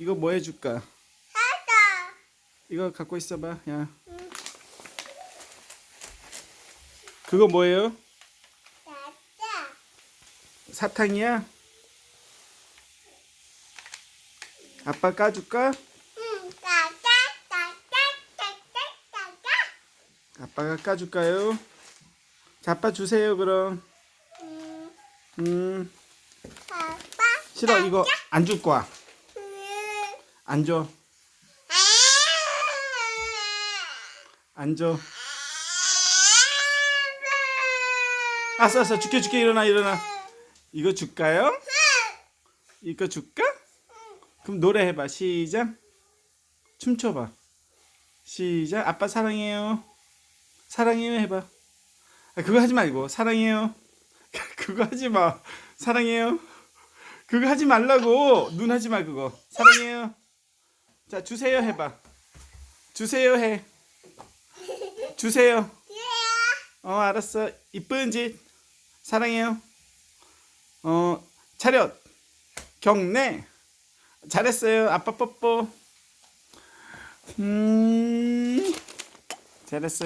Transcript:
이거 뭐 해줄까? 사자. 이거 갖고 있어봐. 야. 그거 뭐예요? 사자. 사탕이야? 아빠 까줄까? 응. 사자. 사자. 사자. 사자. 아빠가 까줄까요? 자, 아빠 주세요 그럼. 음. 음 아빠. 싫어 이거 안 줄 거야. 음. 아. 안 줘. 아싸 아싸 줄게 줄게 일어나 일어나. 이거 줄까요? 이거 줄까? 그럼 노래 해봐 시작. 춤춰봐. 시작. 아빠 사랑해요. 사랑해요 해봐. 아, 그거 하지 말고 사랑해요. 그거 하지 마. 사랑해요. 그거 하지 말라고. 눈 하지 마 그거. 사랑해요. 자 주세요 해봐. 주세요 해. 주세요. 어 알았어. 이쁜 짓. 사랑해요. 어 차렷. 경례. 잘했어요. 아빠 뽀뽀. 음 잘했어요.